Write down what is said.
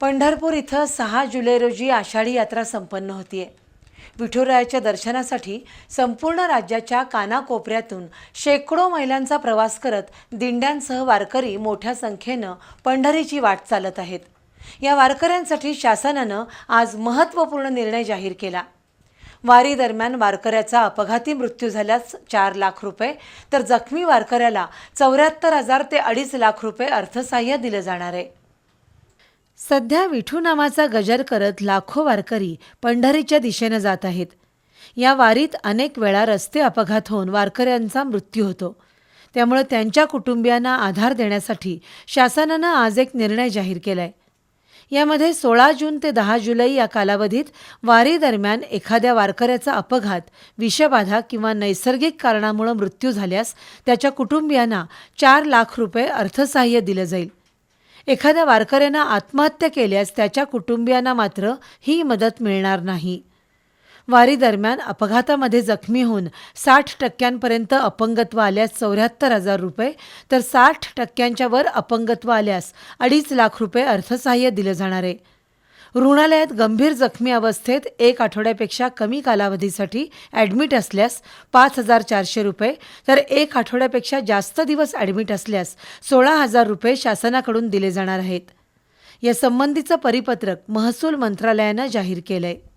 पंढरपूर इथं सहा जुलै रोजी आषाढी यात्रा संपन्न होतीये. विठुरायाच्या दर्शनासाठी संपूर्ण राज्याच्या कानाकोपऱ्यातून शेकडो महिलांचा प्रवास करत दिंड्यांसह वारकरी मोठ्या संख्येनं पंढरीची वाट चालत आहेत. या वारकऱ्यांसाठी शासनानं आज महत्त्वपूर्ण निर्णय जाहीर केला. वारी दरम्यान वारकऱ्याचा अपघाती मृत्यू झाल्यास चार लाख रुपये तर जखमी वारकऱ्याला चौऱ्याहत्तर हजार ते अडीच लाख रुपये अर्थसहाय्य दिलं जाणार आहे. सध्या विठू नावाचा गजर करत लाखो वारकरी पंढरीच्या दिशेनं जात आहेत. या वारीत अनेक वेळा रस्ते अपघात होऊन वारकऱ्यांचा मृत्यू होतो. त्यामुळे त्यांच्या कुटुंबियांना आधार देण्यासाठी शासनानं आज एक निर्णय जाहीर केलाय. यामध्ये सोळा जून ते दहा जुलै या कालावधीत वारीदरम्यान एखाद्या वारकऱ्याचा अपघात विषबाधा किंवा नैसर्गिक कारणामुळे मृत्यू झाल्यास त्याच्या कुटुंबियांना चार लाख रुपये अर्थसहाय्य दिलं जाईल. एखाद्या वारकऱ्यानं आत्महत्या केल्यास त्याच्या कुटुंबियांना मात्र ही मदत मिळणार नाही. वारी दरम्यान अपघातामध्ये जखमी होऊन साठ टक्क्यांपर्यंत अपंगत्व आल्यास चौऱ्याहत्तर हजार रुपये तर साठ टक्क्यांच्या वर अपंगत्व आल्यास अडीच लाख रुपये अर्थसहाय्य दिलं जाणार आहे. रुग्णालयात गंभीर जखमी अवस्थेत एक आठवड्यापेक्षा कमी कालावधीसाठी ॲडमिट असल्यास पाच हजार चारशे रुपये तर एक आठवड्यापेक्षा जास्त दिवस ॲडमिट असल्यास सोळा हजार रुपये शासनाकडून दिले जाणार आहेत. यासंबंधीचं परिपत्रक महसूल मंत्रालयानं जाहीर केलं आहे